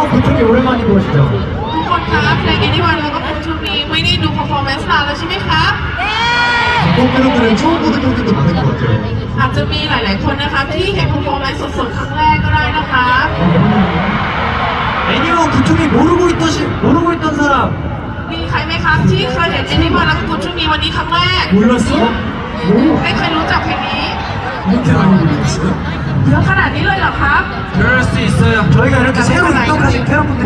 애니어 보통이 오랜만인 것이죠. ทุกคนครับเพลง Anyone แล้วก็เพลงชุดนี้ไม่ได้ดู performance นานแล้วใช่ไหมครับ 또 팬분들은 처음 보는 분들도 많을 것 같아요. อาจจะมีหลาย ๆ คนนะครับที่เห็น performance สด ๆ ครั้งแรกก็ได้นะครับ 애니어 보통이 모르고 있던 시, 모르고 있던 사람 มีใครไหมครับที่เคยเห็น Anyone แล้วก็คุณชุดนี้วันนี้ครั้งแรก 몰랐어? ไม่เคยรู้จักเพลงนี้ 이렇게 많이 모르겠어요? เยอะขนาดนี้เลยเหรอครับ 그럴 수 있어요. 저희가 이렇게 새로 입덕하신 팬분들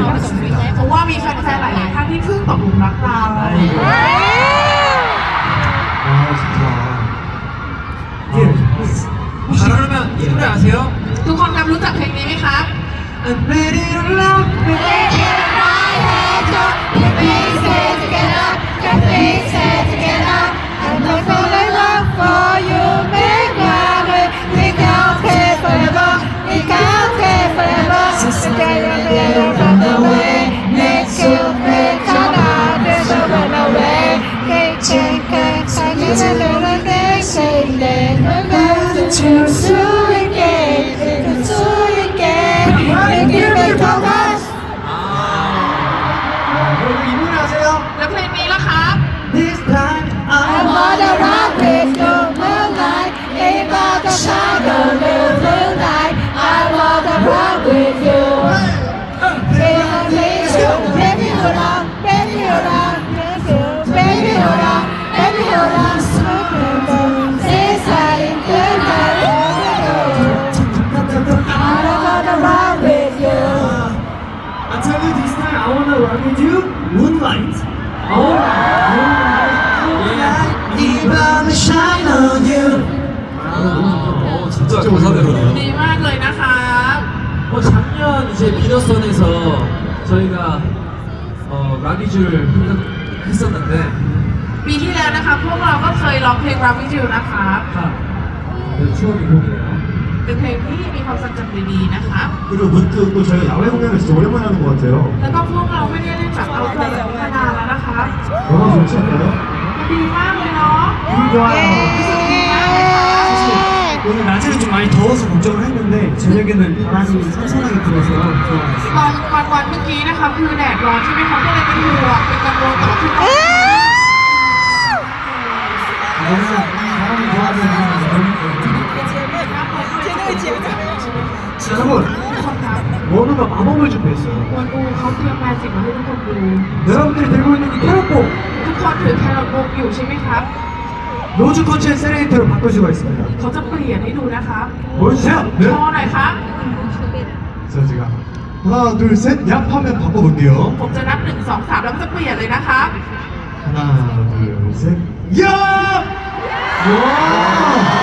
I wanna rock with you Moonlight Oh Moonlight 이 밤에 shine on you 어, 진짜 가사대로네요. ดีมากเลยนะครับ 어, 작년 이제 비너선에서 저희가 어, 라기줄 했었는데 ปีที่แล้วนะครับพวกเราก็เคยร้องเพลง Rock With You นะครับ 네, 추억의 곡이네요. เป็นเพลงที่มีความทรงจำดีๆนะครับ 그리고 문득 또 저희가 야외 공연을 진짜 오랜만에 하는 것 같아요. แล้วก็พวกเราไม่ได้เล่นจากเอาตัวแบบนี้มานานแล้วนะครับ 너무 좋지 않나요? มันดีมากเลยเนาะ 좋아요 รู้สึกดีมากเลยครับ 오늘 낮에는 좀 많이 더워서 걱정을 했는데 저녁에는 바람이 선선하게 불어서 좋아요 ตอนวันวันเมื่อกี้นะครับคือแดดร้อนใช่ไหมครับก็เลยเป็นห่วงเป็นกังวลแต่ว่าคือตอนนี้ 너무 바람이 좋아하는 여러분 ทุกคน ครับ 원우가 마법을 준비했어요 วันอูเขาเตรียมแมจิกมาให้ทุกคนดู 여러분들이 들고 있는 이 캐럿복 ทุกคนถือแครอทบกอยู่ใช่ไหมครับ 로즈 컨첸 세레이터로 바꿀 수가 있습니다 เขาจะเปลี่ยนให้ดูนะครับ 보여주세요 โชว์หน่อยครับ 자, 제가 하나, 둘, 셋, 얍 하면 바꿔볼게요. ผมจะนับหนึ่งสองสามแล้วก็จะเปลี่ยนเลยนะครับ 하나, 둘, 셋, 얍! 어,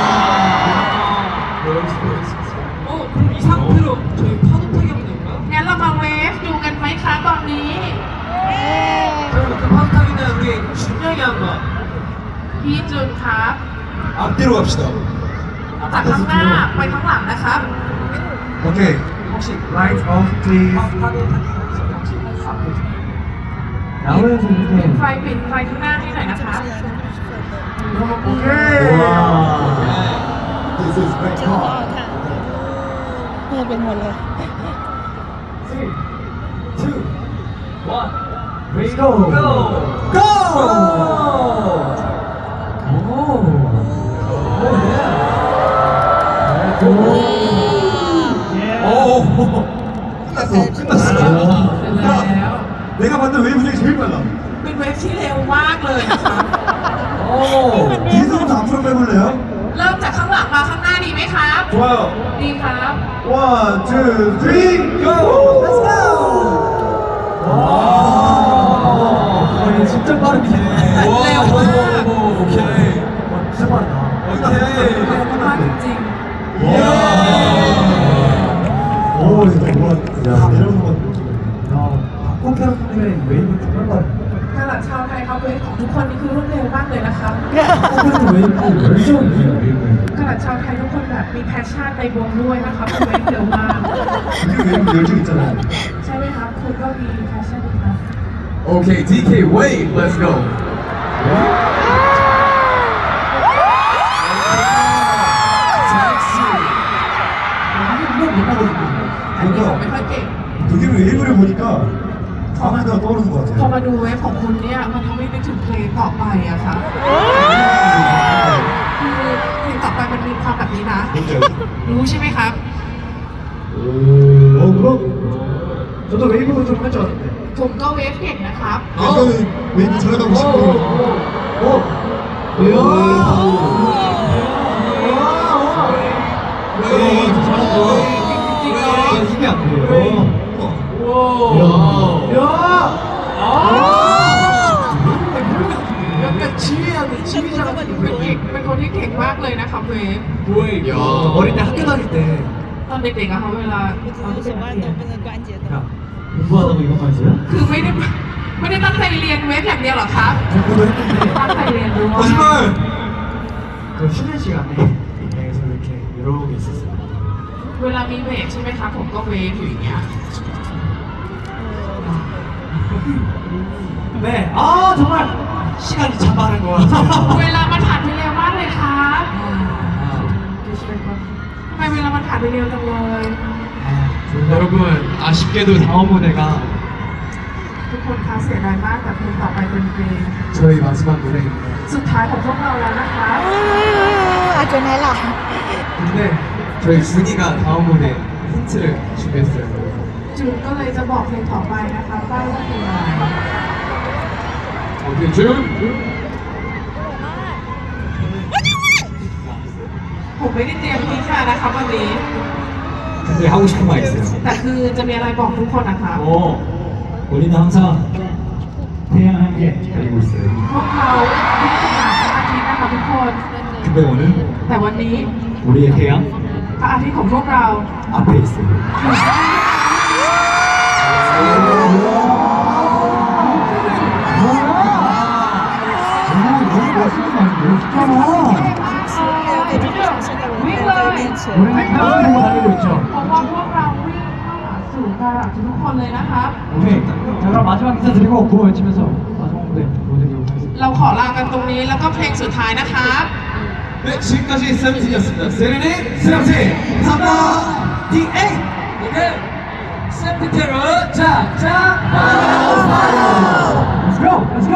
그럼 그 파도 타기는 우리 준영이 한번 พี่จุนครับ 앞뒤로 갑시다. จากข้างหน้าไปข้างหลังนะครับ 오케이. 혹시 라이트 오프 플리즈 파- 파도 타기 혹시 야외에서 ปิด 이렇게 ไฟปิดไฟข้างหน้าให้หน่อยนะครับ 와 This is Bangkok. เป็นหมดเลย two, one, Free go go go โอ้โหโอ้โหโอ้ขึ้นมาสูงขึ้นมาสูงแล้วเด็กกับมันตื่นไม่ใช่ชีวิตมันหรอเป็นเวฟที่เร็วมากเลยนะคะโอ้ที่ต้องถามคนไปหมดแล้วเริ่มจากข้างหลังมาข้างหน้าดีไหมครับ ว้าวดีครับ one two three go let's go ว้ 진짜 빠르네 와, 오, 오, 오케이. 와 진짜 빠르다 เร็วมากจริง 오, 진짜 뭐, 야, 이런 거. 야 박공 캐럿의 웨이브 정말 빠르네 ๆถ้าหลังชาวไทยครับเวฟของทุกคนนี่คือรวดเร็วมากเลยนะครับ 박공 웨이브 열정이에요 웨이브 ขนาดชาวไทยทุกคนแบบมีแพชชั่นในวงด้วยนะครับเวฟเร็วมาก 우리 웨이브 열정 있잖아요. ใช่ไหมครับ คุณก็มีแพชชั่น นะครับ 오케이, DK wave, let's go. 이거 못 보거든요. อันนี้ผมไม่ค่อยเก่ง 되게 그리고 일부를 보니까 다음 무대가 떠오르는 것 พอ 같아요. มาดูเวฟของคุณเนี่ยมันทำให้นึกถึงเพลงต่อไปอะค่ะคือเพลงต่อไปมันมีความแบบนี้นะ 뭔지 알죠? รู้ใช่ไหมครับ 어 그럼 저도 웨이브를 좀 할 줄 알았는데 ผมก็เวฟเก่งนะครับ 이거는 웨이브 들어가고 싶고 어? 힘이 안 돼요. 약간 지휘하는 지휘자가 เป็นเก่งเป็นคนที่เก่งมากเลยนะครับเวฟ 뭐예요? 어릴 때 학교 다닐 때 ตอนเด็กๆอะค่ะเวลาตอนที่เป็นนักเรียน เป็น关节的 야, 공부하다고 이것만 했어요? คือไม่ได้ไม่ได้ตั้งใจเรียนเวฟอย่างเดียวหรอครับ 공부도 했는데 ตั้งใจเรียนด้วย 거짓말! 그 쉬는 시간에 여기서 이렇게 여러 개 있었어요. เวลามีเวฟใช่ไหมคะผมก็เวฟอยู่อย่างเงี้ย 네, 아 정말 시간이 참 많은 것 같아요. เวลามันผ่านไปเร็วมากเลยครับ 아, ทำ ไมเวลามันผ่านไปเร็วจังเลย 여러분 아쉽게도 다음 무대가 ทุกคนคะเสียดายมากแต่เพลงต่อไปเป็นเพลง 저희 마지막 무대입니다. สุดท้ายของพวกเราแล้วนะคะ อาจจะไหนล่ะ 근데 저희 준이가 다음 무대 힌트를 준비했어요. จูนก็เลยจะบอกเพลงต่อไปนะคะป้ายว่าเพลงอะไร 오케이 준. ผมไม่ได้เตรียมพิซซ่านะคะวันนี้ 근데 하고 싶은 말 있어요. แต่คือจะมีอะไรบอกทุกคนนะคะ 어, 우리는 항상 태양 한 개 가지고 있어요. พวกเราที่ทำงานพระอาทิตย์นะคะทุกคน 근데 오늘 แต่วันนี้ 우리의 태양 พระอาทิตย์ของพวกเรา 앞에 있어요. พวกเราวิ่งเข้าหาสู่การักทุกคนเลยนะครับ 오케 이. 자, 그럼 마지막 인사 드리고 구호 외치면서 마지막 무대 보여드리도록 하겠습니 다. เราขอลากันตรงนี้แล้วก็เพลงสุดท้ายนะครับ 네, 지금까지 세븐틴이었습니 다. 세레네 세븐 틴. 감사합니 다. D8. 오늘 세븐틴으로 자, 자, Let's go! Let's go!